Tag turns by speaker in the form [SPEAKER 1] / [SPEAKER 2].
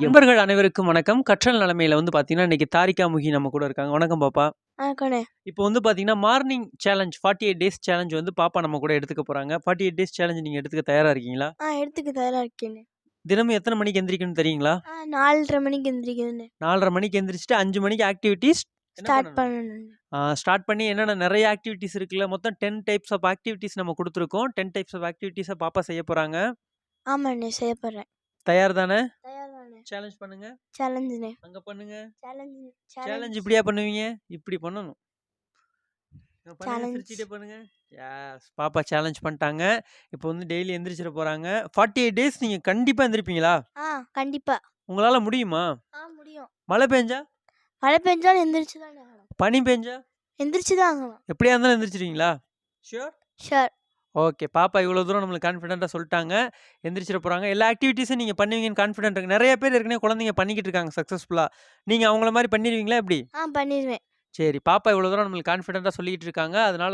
[SPEAKER 1] நண்பர்கள் அனைவருக்கும் வணக்கம். கற்றல் நிலைமையில வந்து பார்த்தீங்கன்னா இன்னைக்கு தாரிகா முகி நம்ம கூட இருக்காங்க. வணக்கம் பாப்பா. இப்போ வந்து பார்த்தீங்கன்னா morning challenge forty eight days challenge வந்து பாப்பா நம்ம கூட எடுத்துக்க போறாங்க. ஃபார்ட்டி எயிட் டேஸ் சேலஞ்ச் நீங்கள் எடுத்துக்க தயாராக இருக்கீங்களா?
[SPEAKER 2] எடுத்துக்க தயாராக இருக்கேனே
[SPEAKER 1] தினமும் எத்தனை மணிக்கு எந்திரிக்கணும்னு தெரியுங்களா?
[SPEAKER 2] நாலரை மணிக்கு எந்திரிக்குதுண்ணே
[SPEAKER 1] நாலரை மணிக்கு எந்திரிச்சிட்டு அஞ்சு மணிக்கு ஆக்டிவிட்டீஸ்
[SPEAKER 2] ஸ்டார்ட் பண்ணணும்?
[SPEAKER 1] ஸ்டார்ட் பண்ணி என்னென்ன நிறைய ஆக்டிவிட்டீஸ் இருக்குல்ல மொத்தம் டென் டைப்ஸ் ஆஃப் ஆக்டிவிட்டீஸ் நம்ம கொடுத்துருக்கோம். டென் டைப்ஸ் ஆஃப் ஆக்டிவிட்டீஸை பாப்பா செய்ய போகிறாங்க
[SPEAKER 2] ஆமாண்ணே செய்ய போகிறேன்
[SPEAKER 1] தயார்
[SPEAKER 2] தயார் தானே
[SPEAKER 1] சேலஞ்ச் பண்ணுங்க.
[SPEAKER 2] சேலஞ்சுண்ணே
[SPEAKER 1] அங்கே பண்ணுங்க.
[SPEAKER 2] சேலஞ்சு
[SPEAKER 1] சேலஞ்ச் இப்படியா பண்ணுவீங்க? இப்படி பண்ணணும். சிரிச்சிட்டே பண்ணுங்க. பாப்பா சேலஞ்ச் பண்ணிட்டாங்க. இப்போ வந்து டெய்லி எந்திரிச்சிட போறாங்க. ஃபார்ட்டி எயிட் டேஸ் நீங்க கண்டிப்பா எந்திரிப்பீங்களா?
[SPEAKER 2] ஆ கண்டிப்பாக
[SPEAKER 1] உங்களால முடியுமா?
[SPEAKER 2] முடியும்.
[SPEAKER 1] மழை பெஞ்சா?
[SPEAKER 2] மழை பெஞ்சாலும் எந்திரிச்சு
[SPEAKER 1] பனி பெஞ்சா?
[SPEAKER 2] எந்திரிச்சு தான்
[SPEAKER 1] எப்படியா இருந்தாலும் எந்திரிச்சிருவீங்களா? Sure
[SPEAKER 2] sure
[SPEAKER 1] okay. பாப்பா இவ்வளோ தூரம் நம்மளுக்கு கான்ஃபிடென்ட்டாக சொல்லிட்டாங்க. எந்திரிச்சிட போகிறாங்க எல்லா ஆக்டிவிட்டீஸும் நீங்கள் பண்ணுவீங்கன்னு கான்ஃபிடென்ட் இருக்கு. நிறைய பேர் ஏற்கனவே குழந்தைங்க பண்ணிக்கிட்டு இருக்காங்க சக்ஸஸ்ஃபுல்லாக நீங்கள் அவங்கள மாதிரி பண்ணிடுவீங்களா எப்படி?
[SPEAKER 2] ஆ பண்ணிடுவேன்
[SPEAKER 1] சரி. பாப்பா இவ்வளோ தூரம் நம்மளுக்கு கான்ஃபிடென்ட்டாக சொல்லிக்கிட்டு இருக்காங்க. அதனால